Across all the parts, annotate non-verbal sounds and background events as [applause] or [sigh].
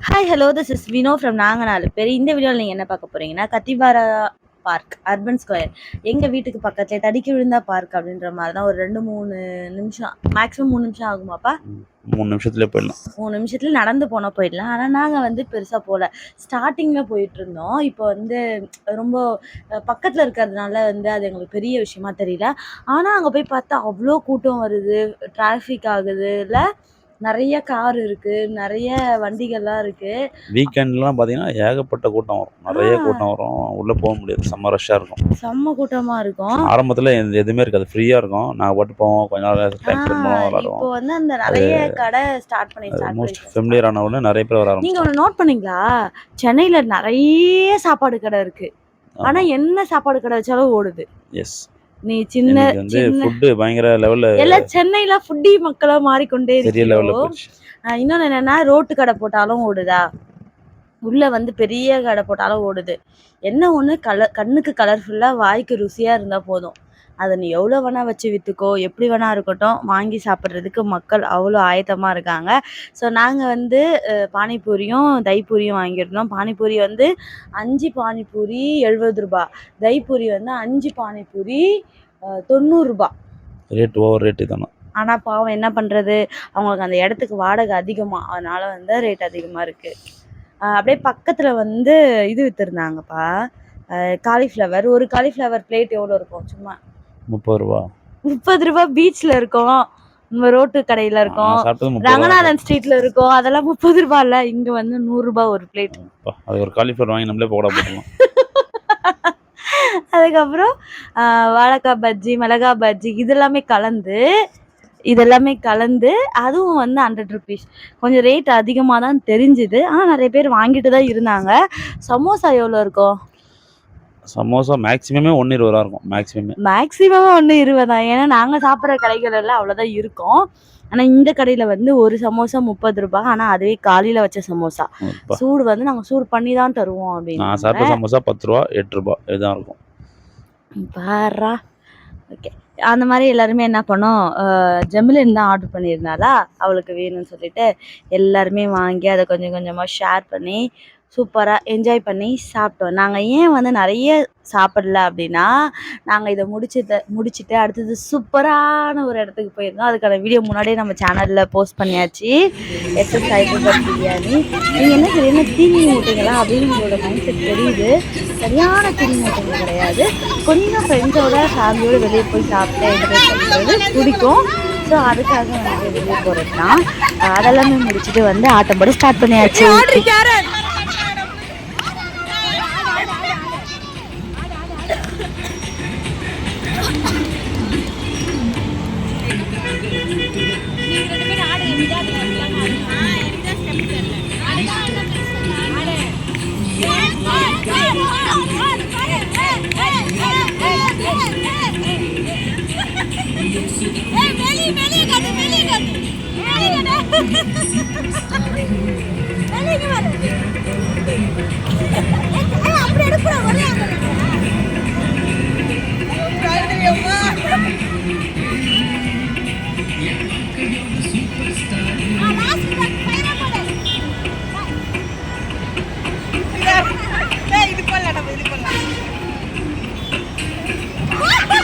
Hi hello this is Vino from நாங்கள் நாலு பேர் இந்த வீடியோவில் நீங்கள் என்ன பார்க்க போறீங்கன்னா கத்திபாரா பார்க் அர்பன் ஸ்கொயர் எங்கள் வீட்டுக்கு பக்கத்துல தடிக்கி விழுந்தா பார்க் அப்படின்ற மாதிரி தான் ஒரு ரெண்டு மூணு நிமிஷம் மேக்ஸிமம் மூணு நிமிஷம் ஆகுமாப்பா? மூணு நிமிஷத்துல போயிடலாம். மூணு நிமிஷத்துல நடந்து போனால் போயிடலாம். ஆனால் நாங்கள் வந்து பெருசாக போகல ஸ்டார்டிங்கில் போயிட்டு இருந்தோம். இப்போ வந்து ரொம்ப பக்கத்தில் இருக்கிறதுனால வந்து அது எங்களுக்கு பெரிய விஷயமா தெரியல. ஆனால் அங்கே போய் பார்த்தா அவ்வளோ கூட்டம் வருது டிராஃபிக் ஆகுது இல்லை நிறைய கார் இருக்கு நிறைய வண்டிகள்லாம் இருக்கு. வீக்கெண்ட்லாம் பார்த்தீங்கன்னா ஏகப்பட்ட கூட்டம் வரும். நிறைய. கூட்டம் வரும். உள்ளே போக முடியாது. செம்ம ரஷ்ஷாக இருக்கும். செம்ம கூட்டமா இருக்கும். ஆரம்பத்தில் எதுவுமே இருக்காது. ஃப்ரீயாக இருக்கும். நாங்கள் பாட்டு போவோம். கொஞ்ச நாள் டைம் ஸ்பெண்ட் பண்ணுவோம் ஆஹ் விளாடுவோம். இப்போ வந்து அந்த நிறைய கடை ஸ்டார்ட் பண்ணி மோஸ்ட் ஃபெமிலியர் ஆன உடனே நிறைய பேர் வர நீங்க ஆரம்பிச்சாங்க ஒன்று நோட் பண்ணீங்களா? சென்னையில நிறைய சாப்பாடு கடை இருக்கு. ஆனா என்ன சாப்பாடு கடை வச்சாலும் ஓடுது. எஸ் நீ சின்ன வந்து பயங்கர லெவலில் எல்லாம் சென்னையில ஃபுட்டி மக்களா மாறிக்கொண்டே பெரிய லெவலில் இருக்கு போயிடுச்சு. இன்னொன்னு என்னன்னா ரோட்டு கடை போட்டாலும் ஓடுதா? உள்ள வந்து பெரிய கடை போட்டாலும் ஓடுது. என்ன ஒண்ணு கலர் கண்ணுக்கு கலர்ஃபுல்லா வாய்க்கு ருசியா இருந்தா போதும். அதை நீ எவ்வளோ வேணா வச்சு வித்துக்கோ எப்படி வேணா இருக்கட்டும் வாங்கி சாப்பிட்றதுக்கு மக்கள் அவ்வளோ ஆயத்தமா இருக்காங்க. ஸோ நாங்கள் வந்து பானிபூரியும் தைப்பூரியும் வாங்கியிருந்தோம். பானிபூரி வந்து அஞ்சு பானிபூரி எழுபது ரூபாய் தைப்பூரி வந்து அஞ்சு பானிபூரி அஹ், தொண்ணூறு ரூபாய் ரேட் ஓவர் ரேட்டு தானே ஆனால் பாவம் என்ன பண்ணுறது அவங்களுக்கு அந்த இடத்துக்கு வாடகை அதிகமாக அதனால வந்து ரேட் அதிகமாக இருக்குது அப்படியே பக்கத்தில் வந்து இது விற்றுருந்தாங்கப்பா காலிஃப்ளவர் ஒரு காலிஃப்ளவர் பிளேட் எவ்வளோ இருக்கும்? சும்மா முப்பது ரூபா. முப்பது ரூபாய் பீச்சில் இருக்கும். நம்ம ரோட்டு கடையில் இருக்கும். ரூபா. ரங்கநாதன் ஸ்ட்ரீட்ல இருக்கும். அதெல்லாம் முப்பது ரூபாய் இல்ல. இங்க வந்து நூறு ரூபாய் ஒரு பிளேட் அது ஒரு காலிஃப்ளவர் வாங்கி நம்மளே பக்கோடா போட்டுக்கலாம். [laughs] அதுக்கப்புறம் வாழைக்காய் பஜ்ஜி மிளகாய் பஜ்ஜி இதெல்லாமே கலந்து இதெல்லாமே கலந்து அதுவும் வந்து ஹண்ட்ரட் ருபீஸ் கொஞ்சம் ரேட் அதிகமாக தான் தெரிஞ்சுது. ஆனால் நிறைய பேர் வாங்கிட்டு தான் இருந்தாங்க. சமோசா எவ்வளோ இருக்கும்? சமோசா மேக்ஸிமமே ஒன்று இருபது ரூபா இருக்கும். மேக்ஸிமமே மேக்ஸிமம் ஒன்று இருபதா? ஏன்னா நாங்கள் சாப்பிட்ற கடைகள் எல்லாம் அவ்வளோதான் இருக்கும். ஆனால் இந்த கடையில் வந்து ஒரு சமோசா முப்பது ரூபாய். ஆனால் அதுவே காலையில் வச்ச சமோசா. சூடு வந்து நாங்கள் சூடு பண்ணி தான் தருவோம் நான் அப்படின்னு சாப்பிட்ட சமோசா பத்து ரூபா எட்டு ரூபா. இதுதான் இருக்கும். பாரா. ஓகே அந்த மாதிரி எல்லாருமே என்ன பண்ணோம்? ஜெமிலின் தான் ஆர்டர் பண்ணியிருந்தாளா? அவளுக்கு வேணும்னு சொல்லிட்டு எல்லாருமே வாங்கி அதை கொஞ்சம் கொஞ்சமாக ஷேர் பண்ணி சூப்பராக என்ஜாய் பண்ணி சாப்பிட்டோம். நாங்கள் ஏன் வந்து நிறைய சாப்பிடல அப்படின்னா நாங்கள் இதை முடிச்சுட்டு முடிச்சுட்டு அடுத்தது சூப்பரான ஒரு இடத்துக்கு போயிருந்தோம். அதுக்கான வீடியோ முன்னாடியே நம்ம சேனலில் போஸ்ட் பண்ணியாச்சு. எஸ்எஸ் ஹைதராபாத் பிரியாணி. நீங்கள் என்ன சரியான தீனி மூட்டைங்களா அப்படின்னு உங்களோட மைண்ட் செட் தெரியுது. சரியான தீனி மூட்டைங்க கிடையாது. கொஞ்சம் ஃப்ரெண்ட்ஸோட ஃபேமிலியோடு வெளியே போய் சாப்பிட்டு என்ஜாய் பண்ணுறது பிடிக்கும். ஸோ அதுக்காக வந்து வெளியே போகிறது தான் அதெல்லாமே முடிச்சுட்டு வந்து ஆட்டம் போட ஸ்டார்ட் பண்ணியாச்சு [laughs] இது பண்ணலாம் நம்ம இது பண்ணலாம் [laughs]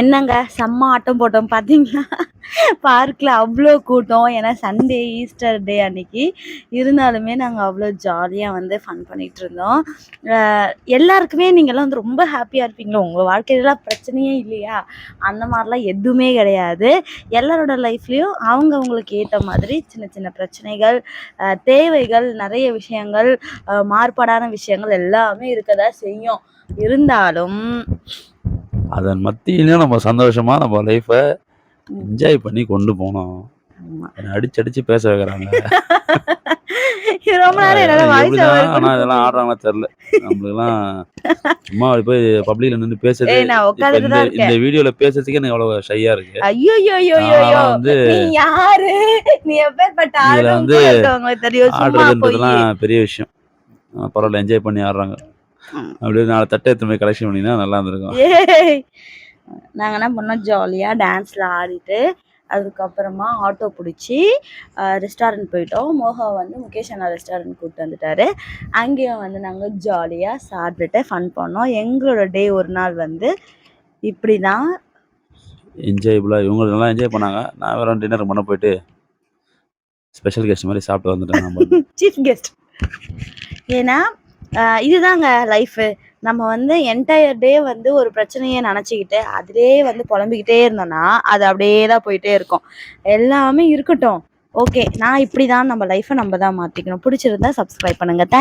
என்னங்க? செம்ம ஆட்டம் போட்டோம் பார்த்தீங்களா பார்க்கில் அவ்வளோ கூட்டம். ஏன்னா சண்டே ஈஸ்டர் டே அன்னைக்கு இருந்தாலுமே நாங்கள் அவ்வளோ ஜாலியாக வந்து ஃபன் பண்ணிகிட்டு இருந்தோம். எல்லாருக்குமே நீங்கள்லாம் வந்து ரொம்ப ஹாப்பியாக இருப்பீங்களோ? உங்கள் வாழ்க்கையிலலாம் பிரச்சனையே இல்லையா? அந்த மாதிரிலாம் எதுவுமே கிடையாது. எல்லாரோட லைஃப்லேயும் அவங்க அவங்களுக்கு ஏற்ற மாதிரி சின்ன சின்ன பிரச்சனைகள் தேவைகள் நிறைய விஷயங்கள் மாறுபாடான விஷயங்கள் எல்லாமே இருக்க தான் செய்யும். இருந்தாலும் அதன் மத்தியிலையும் நம்ம சந்தோஷமா நம்ம லைஃப்பை என்ஜாய் பண்ணி கொண்டு போனோம். அடிச்சு அடிச்சு பேச வைக்கிறாங்க. ரொம்ப ஆனா இதெல்லாம் ஆடுறாங்களா தெரியல. நம்மளுக்குலாம் சும்மா போய் பப்ளிக்ல நின்று பேசுறது இந்த வீடியோல பேசுறதுக்கே எனக்கு அவ்வளவு ஷையா இருக்கு. ஐயோ வந்து யாரு? நீ எப்பேற்பட்ட ஆடுறதுன்றதுலாம் பெரிய விஷயம். பரவாயில்ல என்ஜாய் பண்ணி ஆடுறாங்க. அப்படியே நாலு தட்டை எடுத்து போய் கலெக்ஷன் பண்ணினா நல்லா இருந்திருக்கும். ஏய். நாங்க என்ன பண்ணோம்? ஜாலியா டான்ஸ்ல ஆடிட்டு அதுக்கப்புறமா ஆட்டோ பிடிச்சி ரெஸ்டாரண்ட் போயிட்டோம். மோகா வந்து முகேஷ் அண்ணா ரெஸ்டாரண்ட் கூப்பிட்டு வந்துட்டாரு. அங்கேயும் வந்து நாங்கள் ஜாலியாக சாப்பிட்டுட்டு ஃபன் பண்ணோம். எங்களோட டே ஒரு நாள் வந்து இப்படி தான் என்ஜாயபுளா இவங்க நல்லா என்ஜாய் பண்ணாங்க. நான் வேற டின்னர் பண்ண போயிட்டு ஸ்பெஷல் கெஸ்ட் மாதிரி சாப்பிட்டு வந்துட்டேன் சீஃப் கெஸ்ட் [laughs] ஏன்னா இதுதாங்க லைஃபு நம்ம வந்து என்டையர் டே வந்து ஒரு பிரச்சனையை நினச்சிக்கிட்டு அதிலே வந்து புலம்பிக்கிட்டே இருந்தோம்னா அது அப்படியே தான் போயிட்டே இருக்கும். எல்லாமே இருக்கட்டும். ஓகே நான் இப்படி தான் நம்ம லைஃப்பை நம்ம தான் மாற்றிக்கணும் பிடிச்சிருந்தா சப்ஸ்கிரைப் பண்ணுங்கள்